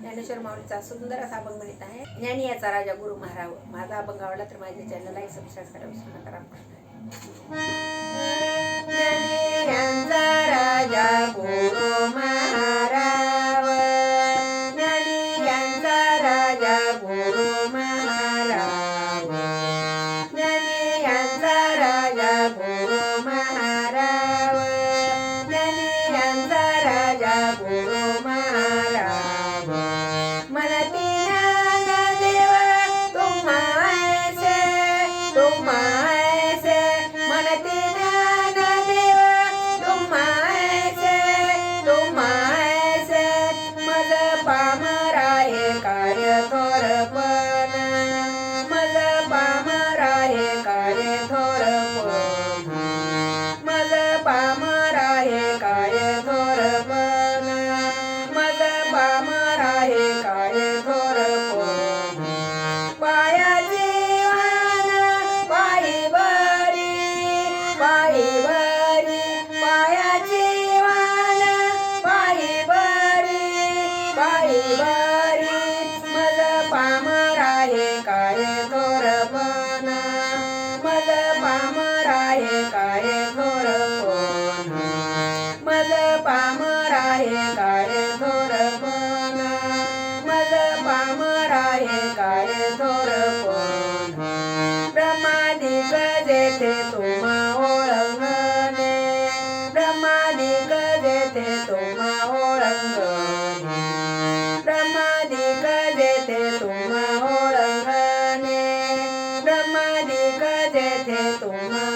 ज्ञानेश्वर माऊलीचा सुंदर असा अभंग म्हणत आहे. ज्ञानी याचा राजा गुरु महाराव. माझा अभंग आवडला तर माझ्या चॅनलला सबस्क्राईब करा विसरू नका रामकृष्ण राजा गुरु महाराव. ज्ञानी यांचा राजा गुरु महाराव. ज्ञानी यांचा राजा गुरु महाराव. ज्ञानी यांचा राजा गुरु my राहे काय थोरपण ब्रह्मादिक जेथे तुम ओळंगणे ब्रह्मादिक जेथे तुम ओळंगणे ब्रह्मादिक जेथे तुम ओळंगणे ब्रह्मादिक जेथे तुम्हा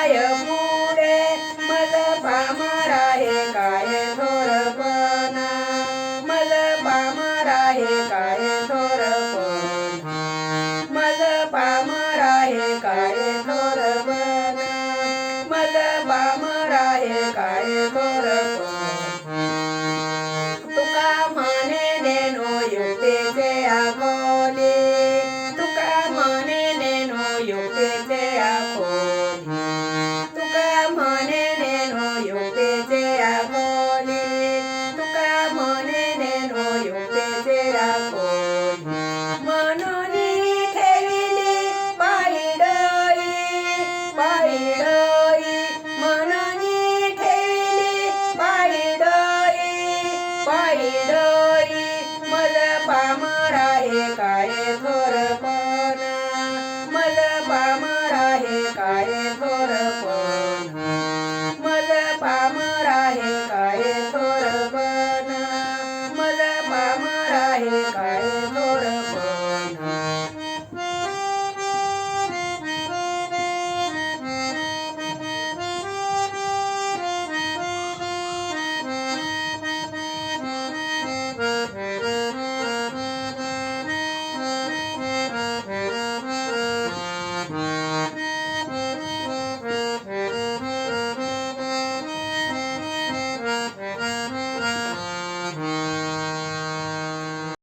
काय पुरे मल पामराहे काय थोरपण? मल पामराहे काय थोरपण? मल पामराहे काय थोरपण? मल पामराहे काय थोरपण?